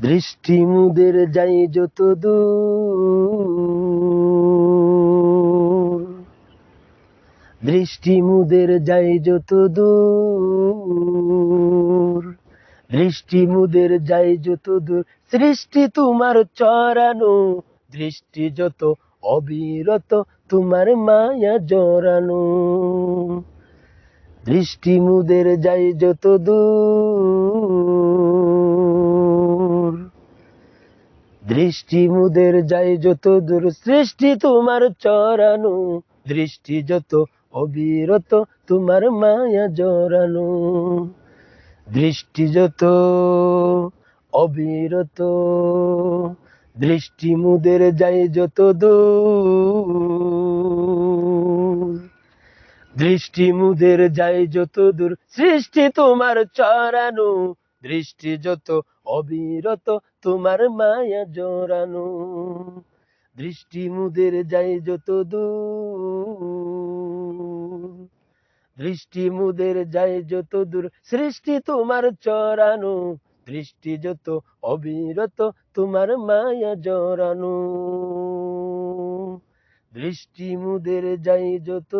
দৃষ্টি মুদের যাই যত দূর দৃষ্টি মুদের যাই যত দূর দৃষ্টি মুদের যাই যত দূর সৃষ্টি তোমার চরানো দৃষ্টি যত অবিরত তোমার মায়া জড়ানো দৃষ্টি মুদের যাই যত দূর দৃষ্টি মুদের যাই যত দূর, সৃষ্টি তোমার চরানো দৃষ্টি যত অবিরত, তোমার মায়া জড়ানো দৃষ্টি যত অবিরত, দৃষ্টি মুদের যাই যত দূর। দৃষ্টি মুদের যাই যত দূর, সৃষ্টি তোমার চরানো দৃষ্টি যত অবিরত, তোমার মায়া জড়ানো। দৃষ্টি মুদের যাই যত দূর। দৃষ্টি মুদের যাই যত দূর, সৃষ্টি তোমার চরানো দৃষ্টি যত অবিরত, তোমার মায়া জড়ানো। দৃষ্টি মুদের যাই যত